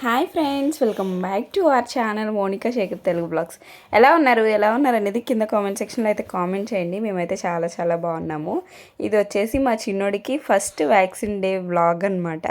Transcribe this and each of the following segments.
Hi friends welcome back to our channel Monika Shekar Telugu blogs. ఎలా ఉన్నారు? ఎలా ఉన్నారు అనేది కింద కామెంట్ సెక్షన్లో అయితే కామెంట్ చేయండి. మేమైతే చాలా చాలా బాగున్నాము. ఇది వచ్చేసి మా చిన్నోడికి ఫస్ట్ వ్యాక్సిన్ డే వ్లాగ్ అనమాట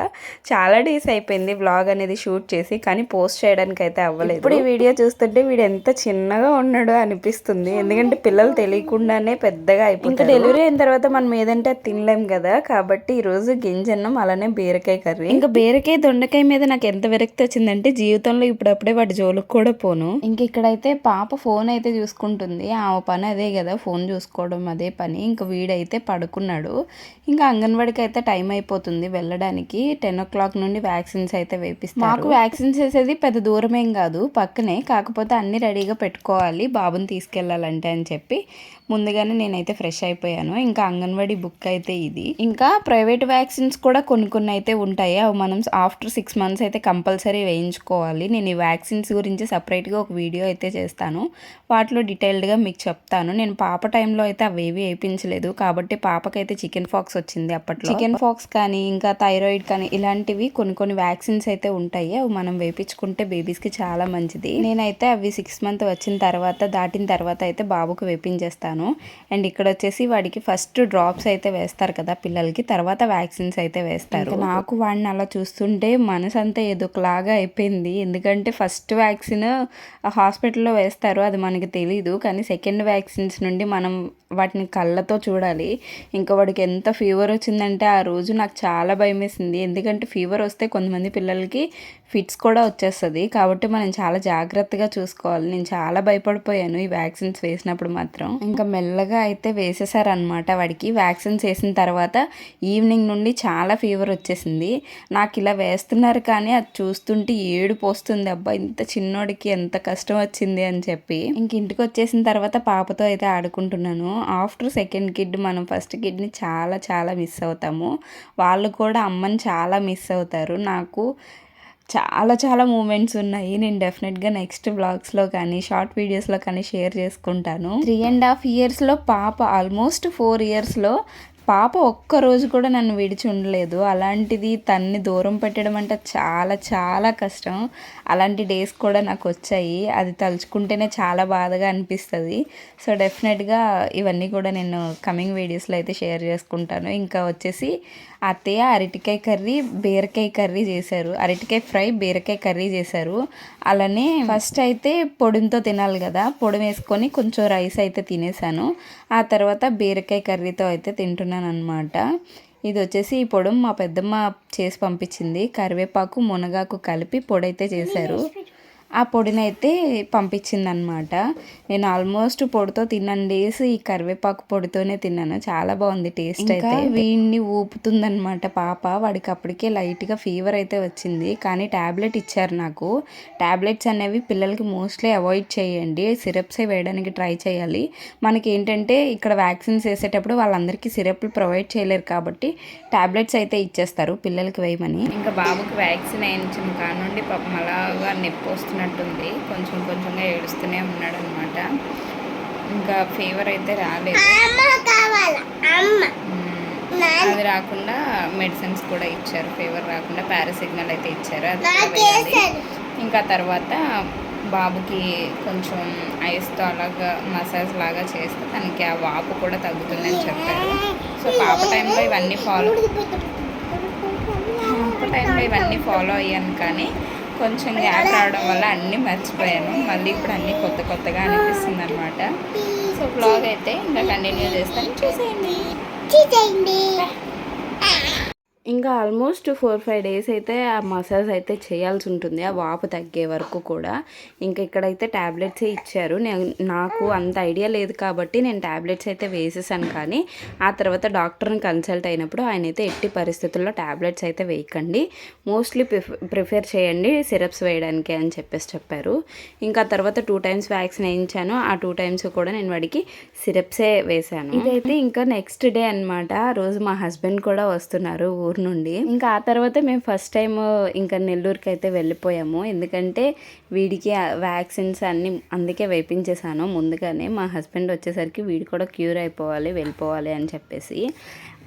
చాలా డేస్ అయిపోయింది వ్లాగ్ అనేది షూట్ చేసి కానీ పోస్ట్ చేయడానికి అయితే అవ్వలేదు. ఇప్పుడు ఈ వీడియో చూస్తుంటే వీడు ఎంత చిన్నగా ఉన్నాడో అనిపిస్తుంది. ఎందుకంటే పిల్లలు తెలియకుండానే పెద్దగా అయిపోయింది ఇంకా డెలివరీ అయిన తర్వాత మనం ఏదంటే తినలేం కదా. కాబట్టి ఈరోజు గింజన్నం అలానే బీరకాయ కర్రీ. ఇంకా బీరకాయ దొండకాయ మీద నాకు ఎంత విరక్తి వచ్చిందంటే జీవితంలో ఇప్పుడప్పుడే వాటి జోలికి కూడా పోను. ఇంక ఇక్కడైతే పాప ఫోన్ అయితే చూసుకుంటుంది. ఆ పని అదే కదా ఫోన్ చూసుకోవడం అదే పని. ఇంకా వీడైతే పడుకున్నాడు. ఇంకా అంగన్వాడికి అయితే టైం అయిపోతుంది వెళ్ళడానికి. టెన్ ఓ క్లాక్ నుండి వ్యాక్సిన్స్ అయితే వేపిస్తారు. మాకు వ్యాక్సిన్స్ వేసేది పెద్ద దూరం ఏం కాదు. పక్కనే కాకపోతే అన్ని రెడీగా పెట్టుకోవాలి. బాబుని తీసుకెళ్ళాలంటే అని చెప్పి ముందుగానే నేనైతే ఫ్రెష్ అయిపోయాను. ఇంకా అంగన్వాడీ బుక్ అయితే ఇది. ఇంకా ప్రైవేట్ వ్యాక్సిన్స్ కూడా కొన్ని కొన్ని అయితే ఉంటాయి. అవి మనం ఆఫ్టర్ సిక్స్ మంత్స్ అయితే కంపల్సరీ వేయించుకోవాలి. నేను ఈ వ్యాక్సిన్స్ గురించి సపరేట్గా ఒక వీడియో అయితే చేస్తాను. వాటిలో డీటెయిల్డ్గా మీకు చెప్తాను. నేను పాప టైంలో అయితే అవి ఏవి వేయించలేదు. కాబట్టి పాపకైతే చికెన్ ఫాక్స్ వచ్చింది అప్పట్లో. చికెన్ ఫాక్స్ కానీ ఇంకా థైరాయిడ్ కానీ ఇలాంటివి కొన్ని కొన్ని వ్యాక్సిన్స్ అయితే ఉంటాయి. అవి మనం వేయించుకుంటే బేబీస్కి చాలా మంచిది. నేనైతే అవి సిక్స్ మంత్ వచ్చిన తర్వాత దాటిన తర్వాత అయితే బాబుకు వేపించేస్తాను అండ్ ఇక్కడ వచ్చేసి వాడికి ఫస్ట్ డ్రాప్స్ అయితే వేస్తారు కదా పిల్లలకి. తర్వాత వ్యాక్సిన్స్ అయితే వేస్తారు. నాకు వాడిని అలా చూస్తుంటే మనసు అంతా బాగా అయిపోయింది. ఎందుకంటే ఫస్ట్ వ్యాక్సిన్ హాస్పిటల్లో వేస్తారు అది మనకి తెలీదు. కానీ సెకండ్ వ్యాక్సిన్స్ నుండి మనం వాటిని కళ్ళతో చూడాలి. ఇంకా వాడికి ఎంత ఫీవర్ వచ్చిందంటే ఆ రోజు నాకు చాలా భయం వేసింది ఎందుకంటే ఫీవర్ వస్తే కొంతమంది పిల్లలకి ఫిట్స్ కూడా వచ్చేస్తుంది. కాబట్టి మనం చాలా జాగ్రత్తగా చూసుకోవాలి. నేను చాలా భయపడిపోయాను ఈ వ్యాక్సిన్స్ వేసినప్పుడు మాత్రం. ఇంకా మెల్లగా అయితే వేసేసారనమాట వాడికి. వ్యాక్సిన్స్ వేసిన తర్వాత ఈవినింగ్ నుండి చాలా ఫీవర్ వచ్చేసింది. నాకు ఇలా వేస్తున్నారు కానీ అది చూస్తుంటే ఏడుపు వస్తుంది అబ్బా ఇంత చిన్నోడికి ఎంత కష్టం వచ్చింది అని చెప్పి. ఇంక ఇంటికి వచ్చేసిన తర్వాత పాపతో అయితే ఆడుకుంటున్నాను. ఆఫ్టర్ సెకండ్ కిడ్ మనం ఫస్ట్ కిడ్ని చాలా చాలా మిస్ అవుతాము. వాళ్ళు కూడా అమ్మని చాలా మిస్ అవుతారు. నాకు చాలా చాలా మూమెంట్స్ ఉన్నాయి. నేను డెఫినెట్గా నెక్స్ట్ బ్లాగ్స్లో కానీ షార్ట్ వీడియోస్లో కానీ షేర్ చేసుకుంటాను. త్రీ అండ్ హాఫ్ ఇయర్స్లో పాప ఆల్మోస్ట్ ఫోర్ ఇయర్స్లో పాప ఒక్క రోజు కూడా నన్ను విడిచి ఉండలేదు. అలాంటిది తన్ని దూరం పెట్టడం అంటే చాలా చాలా కష్టం. అలాంటి డేస్ కూడా నాకు వచ్చాయి. అది తలుచుకుంటేనే చాలా బాధగా అనిపిస్తుంది. సో డెఫినెట్గా ఇవన్నీ కూడా నేను కమింగ్ వీడియోస్లో అయితే షేర్ చేసుకుంటాను. ఇంకా వచ్చేసి అత్తయ్య అరటికాయ కర్రీ బీరకాయ కర్రీ చేశారు. అరటికాయ ఫ్రై బీరకాయ కర్రీ చేశారు. అలానే ఫస్ట్ అయితే పొడితో తినాలి కదా. పొడి వేసుకొని కొంచెం రైస్ అయితే తినేసాను. ఆ తర్వాత బీరకాయ కర్రీతో అయితే తింటున్నాను అనమాట ఇది వచ్చేసి ఈ పొడి మా పెద్దమ్మ చేసి పంపించింది. కరివేపాకు మునగాకు కలిపి పొడి అయితే చేశారు. ఆ పొడిని అయితే పంపించింది అనమాట నేను ఆల్మోస్ట్ పొడితో తిన్నాను. డేస్ ఈ కరివేపాకు పొడితోనే తిన్నాను. చాలా బాగుంది టేస్ట్ అయితే. వీడిని ఊపుతుందనమాట పాప. వాడికి అప్పటికే లైట్గా ఫీవర్ అయితే వచ్చింది. కానీ ట్యాబ్లెట్ ఇచ్చారు నాకు. ట్యాబ్లెట్స్ అనేవి పిల్లలకి మోస్ట్లీ అవాయిడ్ చేయండి. సిరప్సే వేయడానికి ట్రై చేయాలి. మనకి ఏంటంటే ఇక్కడ వ్యాక్సిన్స్ వేసేటప్పుడు వాళ్ళందరికీ సిరప్లు ప్రొవైడ్ చేయలేరు కాబట్టి ట్యాబ్లెట్స్ అయితే ఇచ్చేస్తారు పిల్లలకి వేయమని. ఇంకా బాబుకి వ్యాక్సిన్ వేయించిన కానుండి పాపం అలాగా నొప్పి వస్తున్నట్టుంది కొంచెం కొంచెంగా ఏడుస్తూనే ఉన్నాడు అనమాట ఇంకా ఫీవర్ అయితే రాలేదు. అది రాకుండా మెడిసిన్స్ కూడా ఇచ్చారు. ఫీవర్ రాకుండా పారాసిగ్నల్ అయితే ఇచ్చారు. అది ఇంకా తర్వాత బాబుకి కొంచెం ఐస్తో అలాగా మసాజ్ లాగా చేస్తే తనకి ఆ వాపు కూడా తగ్గుతుందని చెప్పారు. సో పాప టైంలో ఇవన్నీ ఫాలో పాప టైంలో ఇవన్నీ ఫాలో అయ్యాను కానీ కొంచెం గ్యాప్ రావడం వల్ల అన్నీ మర్చిపోయాను. మళ్ళీ ఇప్పుడు అన్నీ కొత్త కొత్తగా అనిపిస్తుంది అనమాట సో బ్లాగ్ అయితే ఇంకా కంటిన్యూ చేస్తాను. చూసేయండి. ఇంకా ఆల్మోస్ట్ ఫోర్ ఫైవ్ డేస్ అయితే ఆ మసాజ్ అయితే చేయాల్సి ఉంటుంది. ఆ వాపు తగ్గే వరకు కూడా. ఇంకా ఇక్కడైతే ట్యాబ్లెట్సే ఇచ్చారు. నేను నాకు అంత ఐడియా లేదు కాబట్టి నేను ట్యాబ్లెట్స్ అయితే వేసేసాను కానీ ఆ తర్వాత డాక్టర్ని కన్సల్ట్ అయినప్పుడు ఆయన అయితే ఎట్టి పరిస్థితుల్లో ట్యాబ్లెట్స్ అయితే వేయకండి. మోస్ట్లీ ప్రిఫర్ చేయండి సిరప్స్ వేయడానికి అని చెప్పేసి చెప్పారు. ఇంకా తర్వాత టూ టైమ్స్ వ్యాక్సిన్ వేయించాను. ఆ టూ టైమ్స్ కూడా నేను వాడికి సిరప్సే వేశాను. ఇదైతే ఇంకా నెక్స్ట్ డే అనమాట రోజు మా హస్బెండ్ కూడా వస్తున్నారు ఊరు నుండి. ఇంకా ఆ తర్వాత మేము ఫస్ట్ టైం ఇంకా నెల్లూరుకి అయితే వెళ్ళిపోయాము. ఎందుకంటే వీడికి వ్యాక్సిన్స్ అన్ని అందుకే వేయించేసాను ముందుగానే మా హస్బెండ్ వచ్చేసరికి వీడి కూడా క్యూర్ అయిపోవాలి వెళ్ళిపోవాలి అని చెప్పేసి.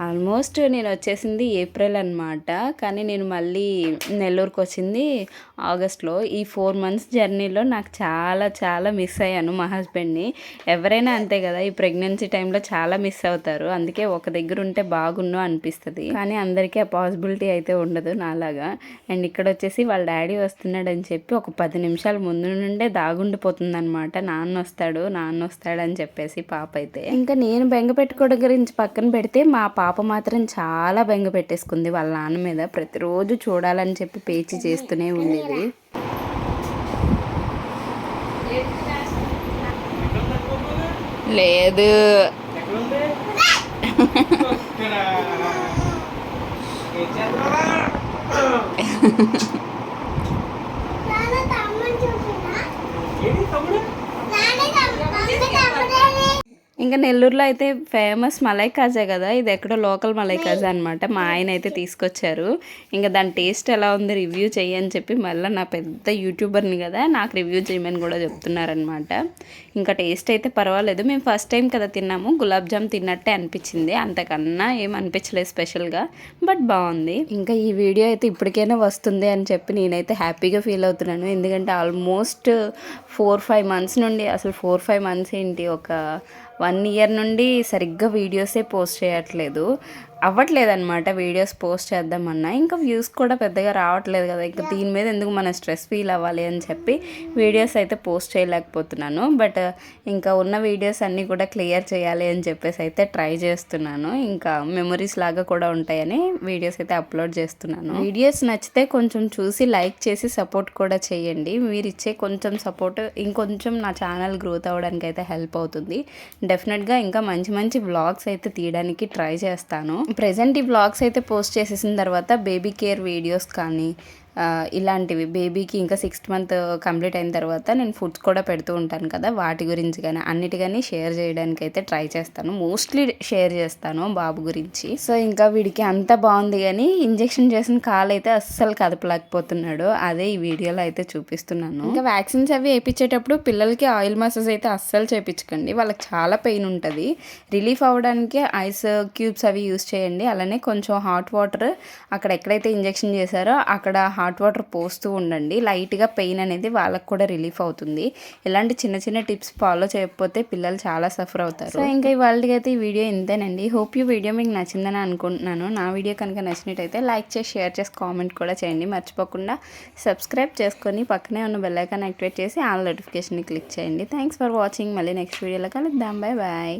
ఆల్మోస్ట్ నేను వచ్చేసింది ఏప్రిల్ అనమాట కానీ నేను మళ్ళీ నెల్లూరుకు వచ్చింది ఆగస్ట్లో. ఈ ఫోర్ మంత్స్ జర్నీలో నాకు చాలా చాలా మిస్ అయ్యాను మా హస్బెండ్ని. ఎవరైనా అంతే కదా ఈ ప్రెగ్నెన్సీ టైంలో చాలా మిస్ అవుతారు. అందుకే ఒక దగ్గర ఉంటే బాగున్ను అనిపిస్తుంది. కానీ అందరికీ ఆ పాసిబిలిటీ అయితే ఉండదు నాలాగా. అండ్ ఇక్కడ వచ్చేసి వాళ్ళ డాడీ వస్తున్నాడని చెప్పి ఒక పది నిమిషాల ముందు నుండే దాగుండిపోతుంది అనమాట నాన్న వస్తాడు నాన్న వస్తాడు అని చెప్పేసి పాప అయితే. ఇంకా నేను బెంగ పెట్టుకోవడం గురించి పక్కన పెడితే మా పాప మాత్రం చాలా బెంగ పెట్టేసుకుంది వాళ్ళ నాన్న మీద. ప్రతిరోజు చూడాలని చెప్పి పేచి చేస్తూనే ఉండేది. లేదు ఎక్కడుంది? ఇక్కడ. ఏం చేస్తున్నావా? ఏది తమ్ముడు? ఇంకా నెల్లూరులో అయితే ఫేమస్ మలై కాజా కదా ఇది ఎక్కడో లోకల్ మలై కాజా అనమాట మా ఆయన అయితే తీసుకొచ్చారు. ఇంకా దాని టేస్ట్ ఎలా ఉంది రివ్యూ చేయని చెప్పి మళ్ళీ నా పెద్ద యూట్యూబర్ని కదా నాకు రివ్యూ చేయమని కూడా చెప్తున్నారనమాట ఇంకా టేస్ట్ అయితే పర్వాలేదు. మేము ఫస్ట్ టైం కదా తిన్నాము. గులాబ్ జామ్ తిన్నట్టే అనిపించింది. అంతకన్నా ఏం అనిపించలేదు స్పెషల్గా బట్ బాగుంది. ఇంకా ఈ వీడియో అయితే ఇప్పటికైనా వస్తుంది అని చెప్పి నేనైతే హ్యాపీగా ఫీల్ అవుతున్నాను. ఎందుకంటే ఆల్మోస్ట్ ఫోర్ ఫైవ్ మంత్స్ నుండి అసలు ఫోర్ ఫైవ్ మంత్స్ ఏంటి ఒక వన్ ఇయర్ నుండి సరిగ్గా వీడియోసే పోస్ట్ చేయట్లేదు. అవ్వట్లేదు అనమాట వీడియోస్ పోస్ట్ చేద్దామన్నా. ఇంకా వ్యూస్ కూడా పెద్దగా రావట్లేదు కదా. ఇంకా దీని మీద ఎందుకు మన స్ట్రెస్ ఫీల్ అవ్వాలి అని చెప్పి వీడియోస్ అయితే పోస్ట్ చేయలేకపోతున్నాను. బట్ ఇంకా ఉన్న వీడియోస్ అన్నీ కూడా క్లియర్ చేయాలి అని చెప్పేసి అయితే ట్రై చేస్తున్నాను. ఇంకా మెమరీస్ లాగా కూడా ఉంటాయని వీడియోస్ అయితే అప్లోడ్ చేస్తున్నాను. వీడియోస్ నచ్చితే కొంచెం చూసి లైక్ చేసి సపోర్ట్ కూడా చేయండి. మీరు ఇచ్చే కొంచెం సపోర్ట్ ఇంకొంచెం నా ఛానల్ గ్రోత్ అవ్వడానికి అయితే హెల్ప్ అవుతుంది. డెఫినెట్గా ఇంకా మంచి మంచి వ్లాగ్స్ అయితే తీయడానికి ట్రై చేస్తాను. ప్రజెంట్ ఈ వ్లాగ్స్ అయితే పోస్ట్ చేసేసిన తర్వాత బేబీ కేర్ వీడియోస్ కానీ ఇలాంటివి. బేబీకి ఇంకా సిక్స్త్ మంత్ కంప్లీట్ అయిన తర్వాత నేను ఫుడ్స్ కూడా పెడుతూ ఉంటాను కదా వాటి గురించి కానీ అన్నిటికని షేర్ చేయడానికి అయితే ట్రై చేస్తాను. మోస్ట్లీ షేర్ చేస్తాను బాబు గురించి. సో ఇంకా వీడికి అంత బాగుంది కానీ ఇంజెక్షన్ చేసిన కాలు అయితే అస్సలు కదపలేకపోతున్నాడు. అదే ఈ వీడియోలో అయితే చూపిస్తున్నాను. ఇంకా వ్యాక్సిన్స్ అవి వేయించేటప్పుడు పిల్లలకి ఆయిల్ మసాజ్ అయితే అస్సలు చేయించకండి. వాళ్ళకి చాలా పెయిన్ ఉంటుంది. రిలీఫ్ అవ్వడానికి ఐస్ క్యూబ్స్ అవి యూస్ చేయండి. అలానే కొంచెం హాట్ వాటర్ అక్కడ ఎక్కడైతే ఇంజెక్షన్ చేశారో అక్కడ హాట్ హాట్ వాటర్ పోస్తూ ఉండండి. లైట్గా పెయిన్ అనేది వాళ్ళకు కూడా రిలీఫ్ అవుతుంది. ఇలాంటి చిన్న చిన్న టిప్స్ ఫాలో చేయకపోతే పిల్లలు చాలా సఫర్ అవుతారు. సో ఇంకా ఇవాళకి అయితే ఈ వీడియో ఇంతేనండి. హోప్ యూ వీడియో మీకు నచ్చిందని అనుకుంటున్నాను. నా వీడియో కనుక నచ్చినట్టయితే లైక్ చేసి షేర్ చేసి కామెంట్ కూడా చేయండి. మర్చిపోకుండా సబ్స్క్రైబ్ చేసుకొని పక్కనే ఉన్న బెల్లైకాన్ యాక్టివేట్ చేసి ఆల్ నోటిఫికేషన్ క్లిక్ చేయండి. Thanks for watching. మళ్ళీ నెక్స్ట్ వీడియోలో కలుద్దాం. Bye bye.